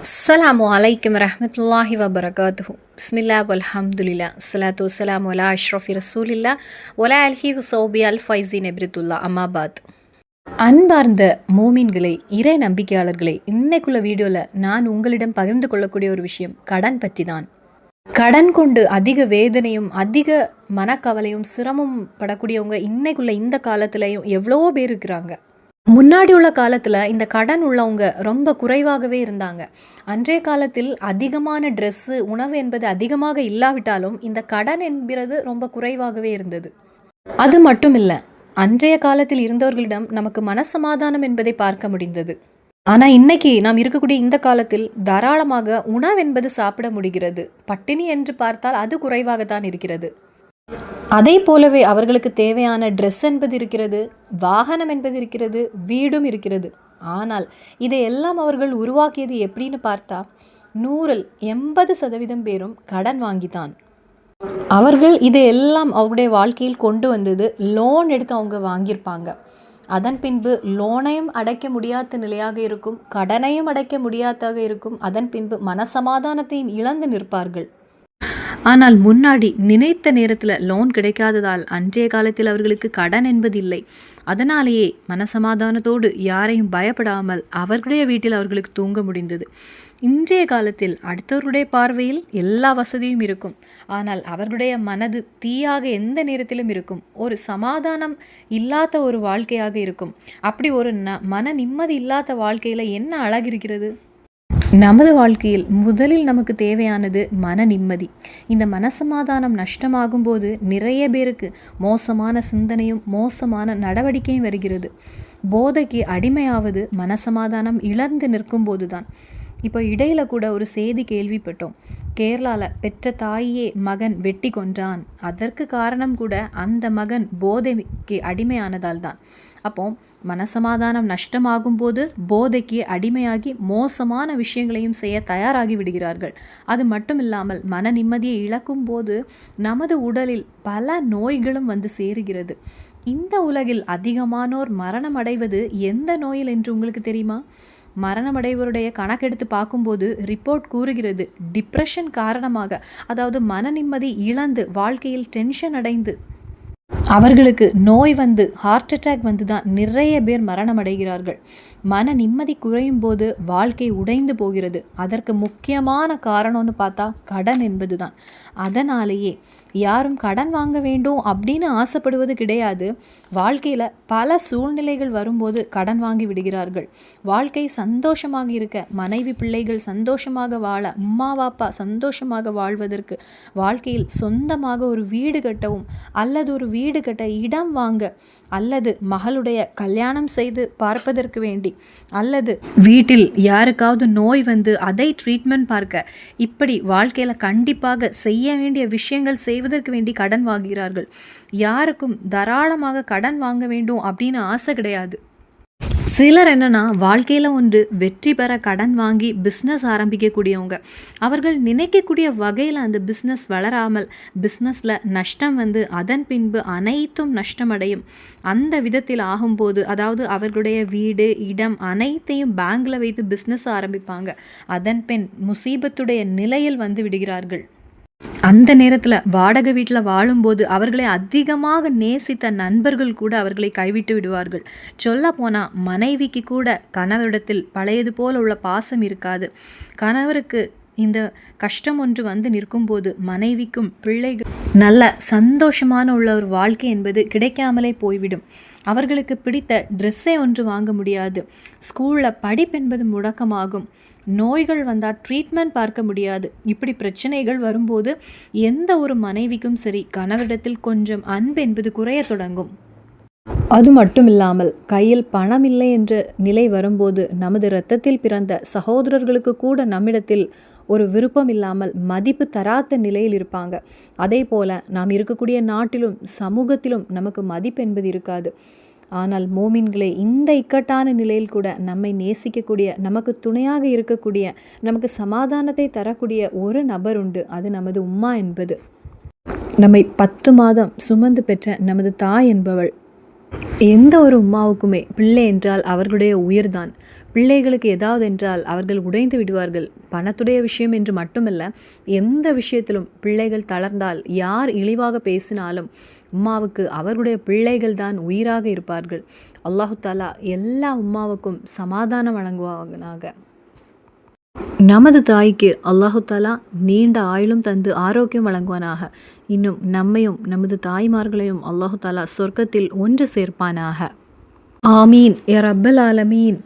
அஸ்லாம் அலைக்கும் ரஹமத்துல்லாஹி வபரகாத்து பிஸ்மில்லா வல்ஹம்துலில்லா சலாத்து வசலாம் ஒலா அஷ்ரஃபி ரசூலில்லா ஒலா அல்ஹி சௌபி அல் ஃபைசி நெப்ரித்துல்லா அம்மாபாத் அன்பார்ந்த மூமின்களை இறை நம்பிக்கையாளர்களை இன்னைக்குள்ள வீடியோவில் நான் உங்களிடம் பகிர்ந்து கொள்ளக்கூடிய ஒரு விஷயம் கடன் பற்றி தான் கடன் கொண்டு அதிக வேதனையும் அதிக மனக்கவலையும் சிரமம் படக்கூடியவங்க இன்னைக்குள்ள இந்த காலத்துலையும் எவ்வளோ பேர் இருக்கிறாங்க. முன்னாடி உள்ள காலத்தில் இந்த கடன் உள்ளவங்க ரொம்ப குறைவாகவே இருந்தாங்க. அன்றைய காலத்தில் அதிகமான ட்ரெஸ்ஸு உணவு என்பது அதிகமாக இல்லாவிட்டாலும் இந்த கடன் என்கிறது ரொம்ப குறைவாகவே இருந்தது. அது மட்டும் இல்லை அன்றைய காலத்தில் இருந்தவர்களிடம் நமக்கு மனசமாதானம் என்பதை பார்க்க முடிந்தது. ஆனால் இன்னைக்கு நாம் இருக்கக்கூடிய இந்த காலத்தில் தாராளமாக உணவு என்பது சாப்பிட முடிகிறது. பட்டினி என்று பார்த்தால் அது குறைவாகத்தான் இருக்கிறது. அதே போலவே அவர்களுக்கு தேவையான ட்ரெஸ் என்பது இருக்கிறது வாகனம் என்பது இருக்கிறது வீடும் இருக்கிறது. ஆனால் இதையெல்லாம் அவர்கள் உருவாக்கியது எப்படின்னு பார்த்தா நூறில் எண்பது சதவீதம் பேரும் கடன் வாங்கித்தான். அவர்கள் இதையெல்லாம் அவருடைய வாழ்க்கையில் கொண்டு வந்தது லோன் எடுத்து அவங்க வாங்கியிருப்பாங்க. அதன் பின்பு லோனையும் அடைக்க முடியாத நிலையாக இருக்கும் கடனையும் அடைக்க முடியாதாக இருக்கும். அதன் பின்பு மனசமாதானத்தையும் இழந்து நிற்பார்கள். ஆனால் முன்னாடி நினைத்த நேரத்தில் லோன் கிடைக்காததால் அன்றைய காலத்தில் அவர்களுக்கு கடன் என்பது இல்லை அதனாலேயே மனசமாதானத்தோடு யாரையும் பயப்படாமல் அவர்களுடைய வீட்டில் அவர்களுக்கு தூங்க முடிந்தது. இன்றைய காலத்தில் அடுத்தவர்களுடைய பார்வையில் எல்லா வசதியும் இருக்கும். ஆனால் அவர்களுடைய மனது தீயாக எந்த நேரத்திலும் இருக்கும். ஒரு சமாதானம் இல்லாத ஒரு வாழ்க்கையாக இருக்கும். அப்படி ஒரு ந மன நிம்மதி இல்லாத வாழ்க்கையில் என்ன அழகிருக்கிறது நமது வாழ்க்கையில் முதலில் நமக்கு தேவையானது மன நிம்மதி. இந்த மனசமாதானம் நஷ்டமாகும் போது நிறைய பேருக்கு மோசமான சிந்தனையும் மோசமான நடவடிக்கையும் வருகிறது. போதைக்கு அடிமையாவது மனசமாதானம் இழந்து நிற்கும் போதுதான் இப்போ இடையில கூட ஒரு செய்தி கேள்விப்பட்டோம். கேரளாவில் பெற்ற தாயே மகன் வெட்டி கொன்றான். அதற்கு காரணம் கூட அந்த மகன் போதைக்கு அடிமையானதால் தான் அப்போ மனசமாதானம் நஷ்டமாகும் போது போதைக்கு அடிமையாகி மோசமான விஷயங்களையும் செய்ய தயாராகி விடுகிறார்கள். அது மட்டும் இல்லாமல் மன நிம்மதியை இழக்கும் போது நமது உடலில் பல நோய்களும் வந்து சேருகிறது. இந்த உலகில் அதிகமானோர் மரணம் அடைவது எந்த நோயில் என்று உங்களுக்கு தெரியுமா? மரணமடைவருடைய கணக்கெடுத்து பார்க்கும்போது ரிப்போர்ட் கூறுகிறது டிப்ரெஷன் காரணமாக. அதாவது மன நிம்மதி இழந்து வாழ்க்கையில் டென்ஷன் அடைந்து அவர்களுக்கு நோய் வந்து ஹார்ட் அட்டாக் வந்து தான் நிறைய பேர் மரணம் அடைகிறார்கள் மன நிம்மதி குறையும் போது வாழ்க்கை உடைந்து போகிறது. அதற்கு முக்கியமான காரணம்னு பார்த்தா கடன் என்பது தான் அதனாலேயே யாரும் கடன் வாங்க வேண்டும் அப்படின்னு ஆசைப்படுவது கிடையாது. வாழ்க்கையில் பல சூழ்நிலைகள் வரும்போது கடன் வாங்கி விடுகிறார்கள். வாழ்க்கை சந்தோஷமாக இருக்க மனைவி பிள்ளைகள் சந்தோஷமாக வாழ அம்மா வாப்பா சந்தோஷமாக வாழ்வதற்கு வாழ்க்கையில் சொந்தமாக ஒரு வீடு கட்டவும் அல்லது ஒரு வீடு கட்ட இடம் வாங்க அல்லது மகளுடைய கல்யாணம் செய்து பார்ப்பதற்கு வேண்டி அல்லது வீட்டில் யாருக்காவது நோய் வந்து அதை ட்ரீட்மெண்ட் பார்க்க இப்படி வாழ்க்கையில் கண்டிப்பாக செய்ய வேண்டிய விஷயங்கள் செய்வதற்கு வேண்டி கடன் வாங்குகிறார்கள். யாருக்கும் தாராளமாக கடன் வாங்க வேண்டும் அப்படின்னு ஆசை கிடையாது. சிலர் என்னென்னா வாழ்க்கையில் ஒன்று வெற்றி பெற கடன் வாங்கி பிஸ்னஸ் ஆரம்பிக்கக்கூடியவங்க. அவர்கள் நினைக்கக்கூடிய வகையில் அந்த பிஸ்னஸ் வளராமல் பிஸ்னஸில் நஷ்டம் வந்து அதன் பின்பு அனைத்தும் நஷ்டமடையும். அந்த விதத்தில் ஆகும்போது அதாவது அவர்களுடைய வீடு இடம் அனைத்தையும் பேங்கில் வைத்து பிஸ்னஸ் ஆரம்பிப்பாங்க. அதன் பின் முசீபத்துடைய நிலையில் வந்து விடுகிறார்கள். அந்த நேரத்தில் வாடகை வீட்டில் வாழும்போது அவர்களை அதிகமாக நேசித்த நண்பர்கள் கூட அவர்களை கைவிட்டு விடுவார்கள். சொல்ல போனால் மனைவிக்கு கூட கணவரிடத்தில் பழையது போல் உள்ள பாசம் இருக்காது. கணவருக்கு இந்த கஷ்டம் ஒன்று வந்து நிற்கும்போது மனைவிக்கும் பிள்ளைகள் நல்ல சந்தோஷமான உள்ள ஒரு வாழ்க்கை என்பது கிடைக்காமலே போய்விடும். அவர்களுக்கு பிடித்த ட்ரெஸ்ஸே ஒன்று வாங்க முடியாது. ஸ்கூலில் படிப்பு என்பது முடக்கமாகும். நோய்கள் வந்தால் ட்ரீட்மெண்ட் பார்க்க முடியாது. இப்படி பிரச்சனைகள் வரும்போது எந்த ஒரு மனைவிக்கும் சரி கணவரிடத்தில் கொஞ்சம் அன்பு என்பது குறைய தொடங்கும். அது மட்டும் இல்லாமல் கையில் பணம் இல்லை என்ற நிலை வரும்போது நமது இரத்தத்தில் பிறந்த சகோதரர்களுக்கு கூட நம்மிடத்தில் ஒரு விருப்பம் இல்லாமல் மதிப்பு தராத நிலையில் இருப்பாங்க. அதே போல் நாம் இருக்கக்கூடிய நாட்டிலும் சமூகத்திலும் நமக்கு மதிப்பு என்பது இருக்காது. ஆனால் மோமின்களே இந்த இக்கட்டான நிலையில் கூட நம்மை நேசிக்கக்கூடிய நமக்கு துணையாக இருக்கக்கூடிய நமக்கு சமாதானத்தை தரக்கூடிய ஒரு நபர் உண்டு. அது நமது உம்மா என்பது. நம்மை பத்து மாதம் சுமந்து பெற்ற நமது தாய் என்பவள். எந்த ஒரு உம்மாவுக்குமே பிள்ளை என்றால் அவர்களுடைய உயிர்தான். பிள்ளைகளுக்கு ஏதாவது என்றால் அவர்கள் உடைந்து விடுவார்கள். பணத்துடைய விஷயம் என்று மட்டுமல்ல எந்த விஷயத்திலும் பிள்ளைகள் தளர்ந்தால் யார் இழிவாக பேசினாலும் உம்மாவுக்கு அவருடைய பிள்ளைகள் தான் உயிராக இருப்பார்கள். அல்லாஹு தாலா எல்லா உம்மாவுக்கும் சமாதானம் வழங்குவாங்கனாக நமது தாய்க்கு அல்லாஹு தாலா நீண்ட ஆயுளும் தந்து ஆரோக்கியம் வழங்குவானாக. இன்னும் நம்மையும் நமது தாய்மார்களையும் அல்லாஹு தாலா சொர்க்கத்தில் ஒன்று சேர்ப்பானாக. ஆமீன். ஏ ரப்பல் ஆலமீன்.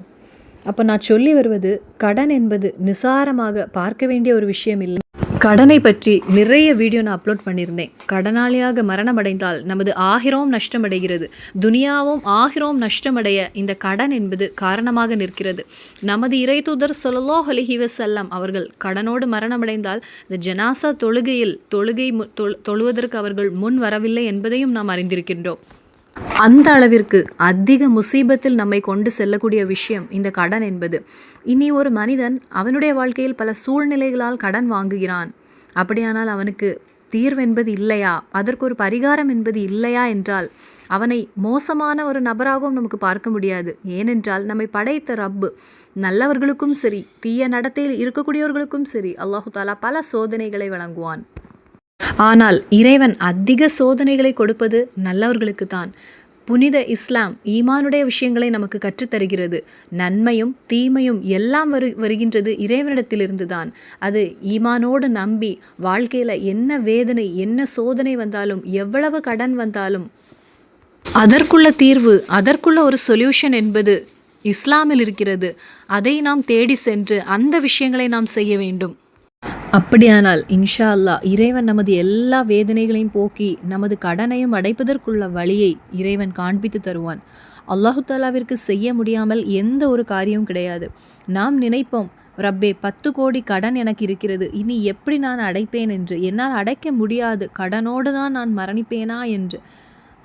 அப்போ நான் சொல்லி வருவது கடன் என்பது நிசாரமாக பார்க்க வேண்டிய ஒரு விஷயம் இல்லை. கடனை பற்றி நிறைய வீடியோ நான் அப்லோட் பண்ணியிருந்தேன். கடனாளியாக மரணமடைந்தால் நமது ஆகிரோம் நஷ்டமடைகிறது. துனியாவும் ஆகிரோம் நஷ்டமடைய இந்த கடன் என்பது காரணமாக நிற்கிறது. நமது இறை தூதர் சொல்லாஹ் அலிஹி அவர்கள் கடனோடு மரணமடைந்தால் இந்த ஜனாசா தொழுகையில் தொழுகை மு- தொழு- தொழுவதற்கு அவர்கள் முன் வரவில்லை என்பதையும் நாம் அறிந்திருக்கின்றோம். அந்த அளவிற்கு அதிக முசீபத்தில் நம்மை கொண்டு செல்லக்கூடிய விஷயம் இந்த கடன் என்பது. இனி ஒரு மனிதன் அவனுடைய வாழ்க்கையில் பல சூழ்நிலைகளால் கடன் வாங்குகிறான். அப்படியானால் அவனுக்கு தீர்வு என்பது இல்லையா? அதற்கு ஒரு பரிகாரம் என்பது இல்லையா என்றால் அவனை மோசமான ஒரு நபராகவும் நமக்கு பார்க்க முடியாது. ஏனென்றால் நம்மை படைத்த ரப்பு நல்லவர்களுக்கும் சரி தீய நடத்தையில் இருக்கக்கூடியவர்களுக்கும் சரி அல்லாஹு தாலா பல சோதனைகளை வழங்குவான். ஆனால் இறைவன் அதிக சோதனைகளை கொடுப்பது நல்லவர்களுக்கு தான் புனித இஸ்லாம் ஈமானுடைய விஷயங்களை நமக்கு கற்றுத்தருகிறது. நன்மையும் தீமையும் எல்லாம் வரு வருகின்றது இறைவனிடத்திலிருந்து தான் அது ஈமானோடு நம்பி வாழ்க்கையில் என்ன வேதனை என்ன சோதனை வந்தாலும் எவ்வளவு கடன் வந்தாலும். அதற்குள்ள தீர்வு அதற்குள்ள ஒரு சொல்யூஷன் என்பது இஸ்லாமில் இருக்கிறது. அதை நாம் தேடி சென்று அந்த விஷயங்களை நாம் செய்ய வேண்டும். அப்படியானால் இன்ஷா அல்லாஹ் இறைவன் நமது எல்லா வேதனைகளையும் போக்கி நமது கடனையும் அடைப்பதற்குள்ள வழியை இறைவன் காண்பித்து தருவான். அல்லாஹு தாலாவிற்கு செய்ய முடியாமல் எந்த ஒரு காரியமும் கிடையாது. நாம் நினைப்போம் ரப்பே பத்து கோடி கடன் எனக்கு இருக்கிறது. இனி எப்படி நான் அடைப்பேன் என்று? என்னால் அடைக்க முடியாது. கடனோடு தான் நான் மரணிப்பேனா? என்று.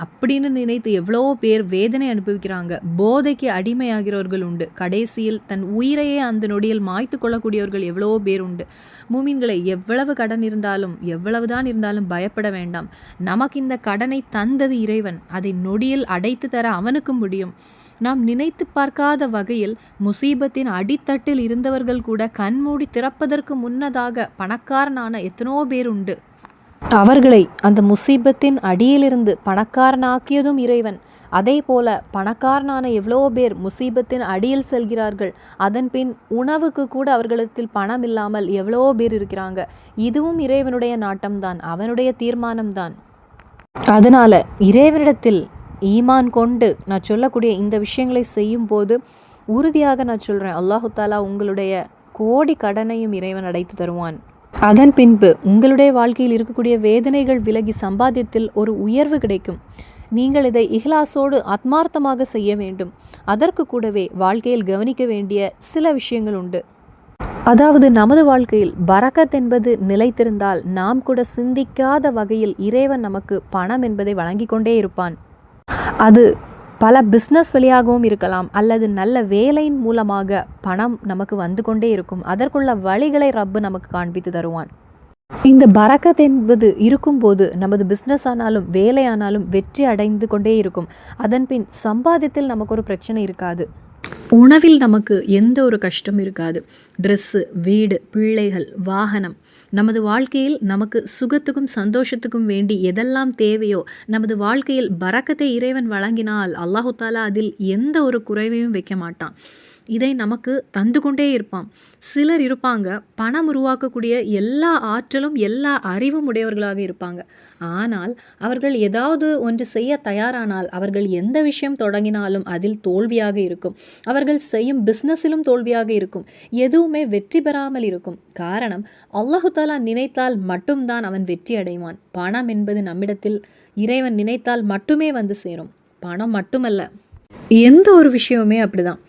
அப்படின்னு நினைத்து எவ்வளோ பேர் வேதனை அனுபவிக்கிறாங்க. போதைக்கு அடிமையாகிறவர்கள் உண்டு. கடைசியில் தன் உயிரையே அந்த நொடியில் மாய்த்து கொள்ளக்கூடியவர்கள் எவ்வளோ பேர் உண்டு. மூமின்களை எவ்வளவு கடன் இருந்தாலும் எவ்வளவுதான் இருந்தாலும் பயப்பட வேண்டாம். நமக்கு இந்த கடனை தந்தது இறைவன். அதை நொடியில் அடைத்து தர அவனுக்கும் முடியும். நாம் நினைத்து பார்க்காத வகையில் முசீபத்தின் அடித்தட்டில் இருந்தவர்கள் கூட கண்மூடி திறப்பதற்கு முன்னதாக பணக்காரனான எத்தனோ பேர் உண்டு. அவர்களை அந்த முசீபத்தின் அடியிலிருந்து பணக்காரனாக்கியதும் இறைவன். அதே போல பணக்காரனான எவ்வளோ பேர் முசீபத்தின் அடியில் செல்கிறார்கள் அதன் பின் உணவுக்கு கூட அவர்களிடத்தில் பணம் இல்லாமல் எவ்வளோ பேர் இருக்கிறாங்க. இதுவும் இறைவனுடைய நாட்டம்தான் அவனுடைய தீர்மானம்தான். அதனால இறைவனிடத்தில் ஈமான் கொண்டு நான் சொல்லக்கூடிய இந்த விஷயங்களை செய்யும் போது உறுதியாக நான் சொல்கிறேன் அல்லாஹு தாலா உங்களுடைய கோடி கடனையும் இறைவன் அடைத்து தருவான். அதன் பின்பு உங்களுடைய வாழ்க்கையில் இருக்கக்கூடிய வேதனைகள் விலகி சம்பாத்தியத்தில் ஒரு உயர்வு கிடைக்கும். நீங்கள் இதை இஹ்லாசோடு ஆத்மார்த்தமாக செய்ய வேண்டும். அதற்கு கூடவே வாழ்க்கையில் கவனிக்க வேண்டிய சில விஷயங்கள் உண்டு. அதாவது நமது வாழ்க்கையில் பரக்கத் என்பது நிலைத்திருந்தால் நாம் கூட சிந்திக்காத வகையில் இறைவன் நமக்கு பணம் என்பதை வழங்கி கொண்டே இருப்பான். அது பல பிஸ்னஸ் வழியாகவும் இருக்கலாம் அல்லது நல்ல வேலையின் மூலமாக பணம் நமக்கு வந்து கொண்டே இருக்கும். அதற்குள்ள வழிகளை ரப்பு நமக்கு காண்பித்து தருவான். இந்த பறக்கத் என்பது இருக்கும்போது நமது பிஸ்னஸ் ஆனாலும் வேலையானாலும் வெற்றி அடைந்து கொண்டே இருக்கும். அதன்பின் சம்பாதியத்தில் நமக்கு ஒரு பிரச்சனை இருக்காது. உணவில் நமக்கு எந்த ஒரு கஷ்டம் இருக்காது. ட்ரெஸ்ஸு வீடு பிள்ளைகள் வாகனம். நமது வாழ்க்கையில் நமக்கு சுகத்துக்கும் சந்தோஷத்துக்கும் வேண்டி எதெல்லாம் தேவையோ நமது வாழ்க்கையில் பறக்கத்தை இறைவன் வழங்கினால் அல்லாஹு தாலா அதில் எந்த ஒரு குறைவையும் வைக்க மாட்டான். இதை நமக்கு தந்து கொண்டே இருப்பான். சிலர் இருப்பாங்க பணம் உருவாக்கக்கூடிய எல்லா ஆற்றலும் எல்லா அறிவும் உடையவர்களாக இருப்பாங்க. ஆனால் அவர்கள் ஏதாவது ஒன்று செய்ய தயாரானால் அவர்கள் எந்த விஷயம் தொடங்கினாலும் அதில் தோல்வியாக இருக்கும். அவர்கள் செய்யும் பிஸ்னஸிலும் தோல்வியாக இருக்கும். எதுவுமே வெற்றி பெறாமல் இருக்கும். காரணம் அல்லாஹுதாலா நினைத்தால் மட்டும்தான் அவன் வெற்றி அடைவான். பணம் என்பது நம்மிடத்தில் இறைவன் நினைத்தால் மட்டுமே வந்து சேரும். பணம் மட்டுமல்ல. எந்த ஒரு விஷயமுமே அப்படிதான்.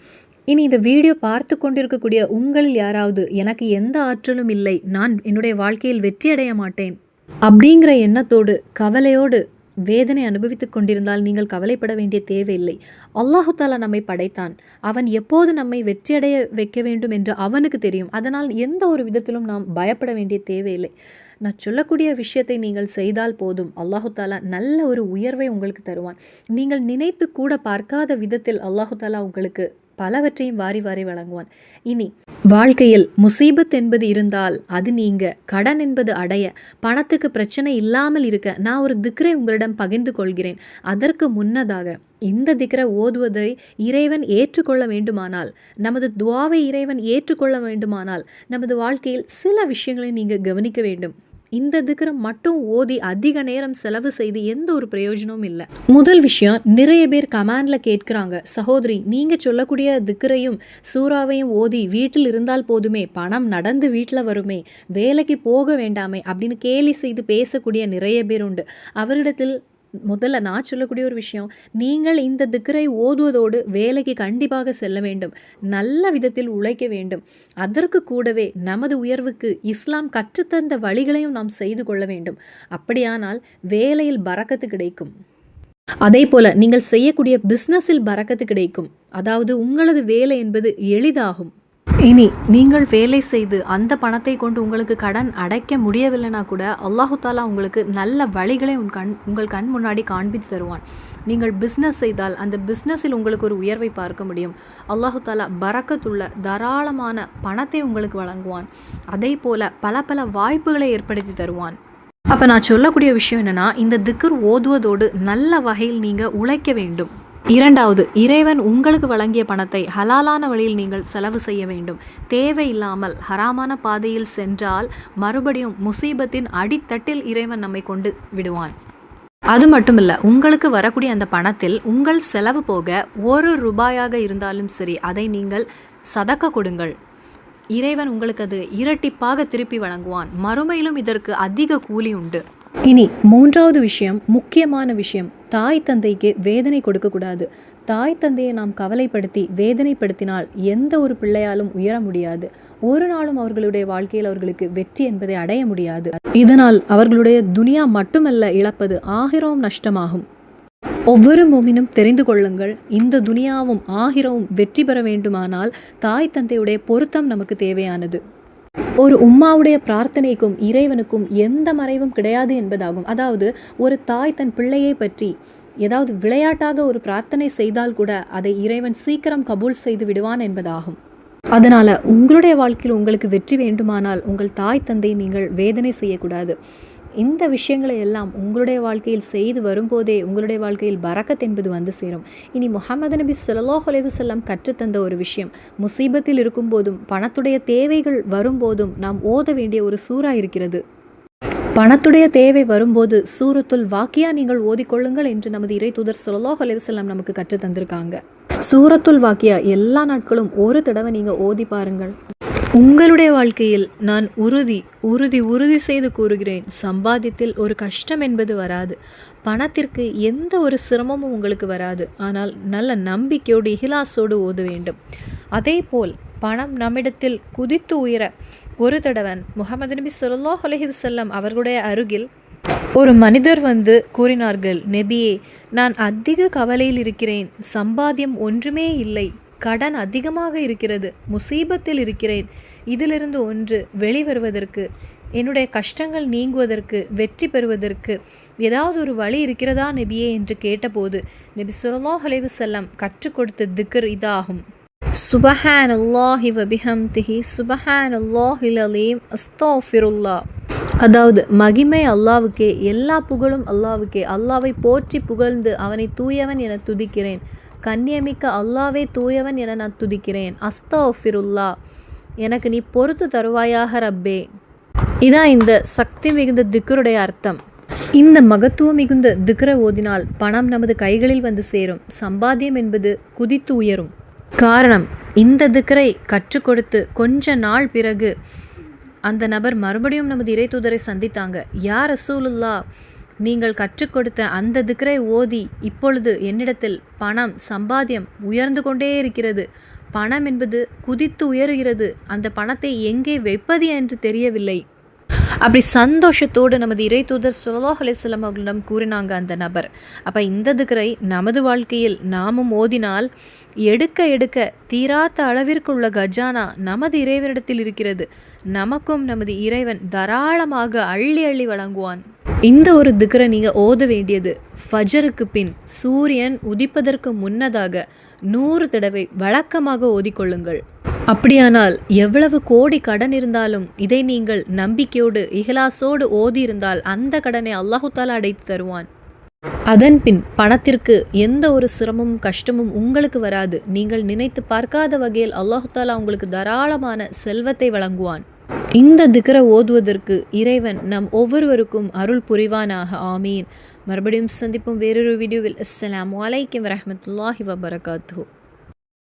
இனி இந்த வீடியோ பார்த்து கொண்டிருக்கக்கூடிய உங்களில் யாராவது எனக்கு எந்த ஆற்றலும் இல்லை நான் என்னுடைய வாழ்க்கையில் வெற்றி அடைய மாட்டேன் அப்படிங்கிற எண்ணத்தோடு கவலையோடு வேதனை அனுபவித்துக் கொண்டிருந்தால் நீங்கள் கவலைப்பட வேண்டிய தேவையில்லை. அல்லாஹு தாலா நம்மை படைத்தான். அவன் எப்போது நம்மை வெற்றியடைய வைக்க வேண்டும் என்று அவனுக்கு தெரியும். அதனால் எந்த ஒரு விதத்திலும் நாம் பயப்பட வேண்டிய தேவையில்லை. நான் சொல்லக்கூடிய விஷயத்தை நீங்கள் செய்தால் போதும். அல்லாஹு தாலா நல்ல ஒரு உயர்வை உங்களுக்கு தருவான். நீங்கள் நினைத்து கூட பார்க்காத விதத்தில் அல்லாஹு தாலா உங்களுக்கு பலவற்றையும் வாரி வாரி வழங்குவான். இனி வாழ்க்கையில் முசீபத் என்பது இருந்தால் அது நீங்க கடன் என்பது அடைய பணத்துக்கு பிரச்சனை இல்லாமல் இருக்க நான் ஒரு திக்ரை உங்களிடம் பகிர்ந்து கொள்கிறேன். அதற்கு முன்னதாக இந்த திக்ரை ஓதுவதை இறைவன் ஏற்றுக்கொள்ள வேண்டுமானால் நமது துவாவை இறைவன் ஏற்றுக்கொள்ள வேண்டுமானால் நமது வாழ்க்கையில் சில விஷயங்களை நீங்கள் கவனிக்க வேண்டும். இந்த திக்கரை மட்டும் ஓதி அதிக நேரம் செலவு செய்து எந்த ஒரு பிரயோஜனமும் இல்லை. முதல் விஷயம் நிறைய பேர் கமாண்ட்ல கேட்குறாங்க சகோதரி நீங்க சொல்லக்கூடிய திக்கரையும் சூறாவையும் ஓதி வீட்டில் இருந்தால் போதுமே பணம் நடந்து வீட்டில் வருமே வேலைக்கு போக வேண்டாமே அப்படின்னு கேலி செய்து பேசக்கூடிய நிறைய பேர் உண்டு. அவரிடத்தில் முதல்ல நான் சொல்லக்கூடிய ஒரு விஷயம் நீங்கள் இந்த திக்கரை ஓதுவதோடு வேலைக்கு கண்டிப்பாக செல்ல வேண்டும். நல்ல விதத்தில் உழைக்க வேண்டும். அதற்கு கூடவே நமது உயர்வுக்கு இஸ்லாம் கற்றுத்தந்த வழிகளையும் நாம் செய்து கொள்ள வேண்டும். அப்படியானால் வேலையில் பறக்கத்து கிடைக்கும். அதே போல நீங்கள் செய்யக்கூடிய பிஸ்னஸில் பறக்கத்து கிடைக்கும். அதாவது உங்களது வேலை என்பது எளிதாகும். இனி நீங்கள் வேலை செய்து அந்த பணத்தை கொண்டு உங்களுக்கு கடன் அடைக்க முடியவில்லைனா கூட அல்லாஹு தாலா உங்களுக்கு நல்ல வழிகளை உன் கண் உங்கள் கண் முன்னாடி காண்பித்து தருவான். நீங்கள் பிஸ்னஸ் செய்தால் அந்த பிஸ்னஸில் உங்களுக்கு ஒரு உயர்வை பார்க்க முடியும். அல்லாஹு தாலா பறக்கத்துள்ள தாராளமான பணத்தை உங்களுக்கு வழங்குவான். அதே போல பல பல வாய்ப்புகளை ஏற்படுத்தி தருவான். அப்போ நான் சொல்லக்கூடிய விஷயம் என்னென்னா இந்த திக்கர் ஓதுவதோடு நல்ல வகையில் நீங்கள் உழைக்க வேண்டும். இரண்டாவது இறைவன் உங்களுக்கு வழங்கிய பணத்தை ஹலாலான வழியில் நீங்கள் செலவு செய்ய வேண்டும். தேவையில்லாமல் ஹராமான பாதையில் சென்றால் மறுபடியும் முசீபத்தின் அடித்தட்டில் இறைவன் நம்மை கொண்டு விடுவான். அது மட்டுமில்ல உங்களுக்கு வரக்கூடிய அந்த பணத்தில் உங்கள் செலவு போக ஒரு ரூபாயாக இருந்தாலும் சரி அதை நீங்கள் சதக்க கொடுங்கள். இறைவன் உங்களுக்கு அது இரட்டிப்பாக திருப்பி வழங்குவான். மறுமையிலும் இதற்கு அதிக கூலி உண்டு. இனி மூன்றாவது விஷயம் முக்கியமான விஷயம். தாய் தந்தைக்கு வேதனை கொடுக்கக்கூடாது. தாய் தந்தையை நாம் கவலைப்படுத்தி வேதனைப்படுத்தினால் எந்த ஒரு பிள்ளையாலும் உயர முடியாது. ஒரு நாளும் அவர்களுடைய வாழ்க்கையில் அவர்களுக்கு வெற்றி என்பதை அடைய முடியாது. இதனால் அவர்களுடைய துனியா மட்டுமல்ல இழப்பது ஆகிரவும் நஷ்டமாகும். ஒவ்வொரு மோமினும் தெரிந்து கொள்ளுங்கள் இந்த துனியாவும் ஆகிரவும் வெற்றி பெற வேண்டுமானால் தாய் தந்தையுடைய பொருத்தம் நமக்கு தேவையானது. ஒரு உம்மாவுடைய பிரார்த்தனைக்கும் இறைவனுக்கும் எந்த மறைவும் கிடையாது என்பதாகும். அதாவது ஒரு தாய் தன் பிள்ளையை பற்றி ஏதாவது விளையாட்டாக ஒரு பிரார்த்தனை செய்தால் கூட அதை இறைவன் சீக்கிரம் கபூல் செய்து விடுவான் என்பதாகும். அதனால் உங்களுடைய வாழ்க்கையில் உங்களுக்கு வெற்றி வேண்டுமானால் உங்கள் தாய் தந்தை நீங்கள் வேதனை செய்யக்கூடாது. இந்த விஷயங்களை எல்லாம் உங்களுடைய வாழ்க்கையில் செய்து வரும்போதே உங்களுடைய வாழ்க்கையில் பறக்கத் என்பது வந்து சேரும். இனி முகமது நபி சொல்லாஹ் அலைவசல்லாம் கற்றுத்தந்த ஒரு விஷயம் முசீபத்தில் இருக்கும்போதும் பணத்துடைய தேவைகள் வரும்போதும் நாம் ஓத வேண்டிய ஒரு சூறா இருக்கிறது. பணத்துடைய தேவை வரும்போது சூரத்துல் வாக்கியா நீங்கள் ஓதிக்கொள்ளுங்கள் என்று நமது இறை தூதர் சொல்லாஹ் அலைவசல்லாம் நமக்கு கற்று தந்திருக்காங்க. சூரத்துல் வாக்கியா எல்லா நாட்களும் ஒரு தடவை நீங்கள் ஓதி பாருங்கள். உங்களுடைய வாழ்க்கையில் நான் உறுதி உறுதி உறுதி செய்து கூறுகிறேன். சம்பாதித்தில் ஒரு கஷ்டம் என்பது வராது. பணத்திற்கு எந்த ஒரு சிரமமும் உங்களுக்கு வராது. ஆனால் நல்ல நம்பிக்கையோடு இஹிலாசோடு ஓத வேண்டும். அதே போல் பணம் நம்மிடத்தில் குதித்து உயர ஒரு தடவன் முகமது நபி சொல்லா அலஹி வல்லம் அவர்களுடைய அருகில் ஒரு மனிதர் வந்து கூறினார்கள் நெபியே நான் அதிக கவலையில் இருக்கிறேன். சம்பாத்தியம் ஒன்றுமே இல்லை. கடன் அதிகமாக இருக்கிறது முசீபத்தில் இருக்கிறேன். இதிலிருந்து ஒன்று வெளிவருவதற்கு என்னுடைய கஷ்டங்கள் நீங்குவதற்கு வெற்றி பெறுவதற்கு ஏதாவது ஒரு வழி இருக்கிறதா நெபியே என்று கேட்டபோது நெபி சுல்லாஹ் அலைவு செல்லம் கற்றுக் கொடுத்த திக்கர் இதாகும். சுபஹான் அல்லாஹி வபிஹம்திஹி சுபஹான் அல்லாஹில் அலீம் அஸ்தோஃபிருல்லா. அதாவது மகிமை அல்லாவுக்கே எல்லா புகழும் அல்லாவுக்கே அல்லாவை போற்றி புகழ்ந்து அவனை தூயவன் என துதிக்கிறேன். கண்ணியமிக்க அல்லாவே தூயவன் என நான் துதிக்கிறேன். அஸ்தஃபிருல்லா. எனக்கு நீ பொறுத்து தருவாயாக ரப்பே. இதான் இந்த சக்தி மிகுந்த திக்கருடைய அர்த்தம். இந்த மகத்துவம் மிகுந்த திக்கரை ஓதினால் பணம் நமது கைகளில் வந்து சேரும். சம்பாத்தியம் என்பது குதித்து உயரும். காரணம் இந்த திக்கரை கற்றுக் கொடுத்து கொஞ்ச நாள் பிறகு அந்த நபர் மறுபடியும் நமது இறை தூதரை சந்தித்தாங்க. யார் ரசூலுல்லா நீங்கள் கற்றுக் கொடுத்த அந்த திக்கரை ஓதி இப்பொழுது என்னிடத்தில் பணம் சம்பாத்தியம் உயர்ந்து கொண்டே இருக்கிறது. பணம் என்பது குதித்து உயருகிறது. அந்த பணத்தை எங்கே வைப்பது என்று தெரியவில்லை. அப்படி சந்தோஷத்தோடு நமது இறை தூதர் சுல்லாஹ் அலிஸ்லாம் அவர்களிடம் கூறினாங்க அந்த நபர். அப்போ இந்த திக்கரை நமது வாழ்க்கையில் நாமும் ஓதினால் எடுக்க எடுக்க தீராத்த அளவிற்கு உள்ள கஜானா நமது இறைவனிடத்தில் இருக்கிறது. நமக்கும் நமது இறைவன் தாராளமாக அள்ளி அள்ளி வழங்குவான். இந்த ஒரு திக்ரை நீங்கள் ஓத வேண்டியது. ஃபஜருக்கு பின் சூரியன் உதிப்பதற்கு முன்னதாக நூறு தடவை வழக்கமாக ஓதிக்கொள்ளுங்கள். அப்படியானால் எவ்வளவு கோடி கடன் இருந்தாலும் இதை நீங்கள் நம்பிக்கையோடு இஹ்லாசோடு ஓதியிருந்தால் அந்த கடனை அல்லாஹு தாலா அடைத்து தருவான். அதன்பின் பணத்திற்கு எந்த ஒரு சிரமமும் கஷ்டமும் உங்களுக்கு வராது. நீங்கள் நினைத்து பார்க்காத வகையில் அல்லாஹு தாலா உங்களுக்கு தாராளமான செல்வத்தை வழங்குவான். இந்த திக்கர ஓதுவதற்கு இறைவன் நம் ஒவ்வொருவருக்கும் அருள் புரிவானாக. ஆமீன். மறுபடியும் சந்திப்போம் வேறொரு வீடியோவில். அஸ்லாம் வலைக்கம் வரமத்துல்லாஹி வபரகாத்து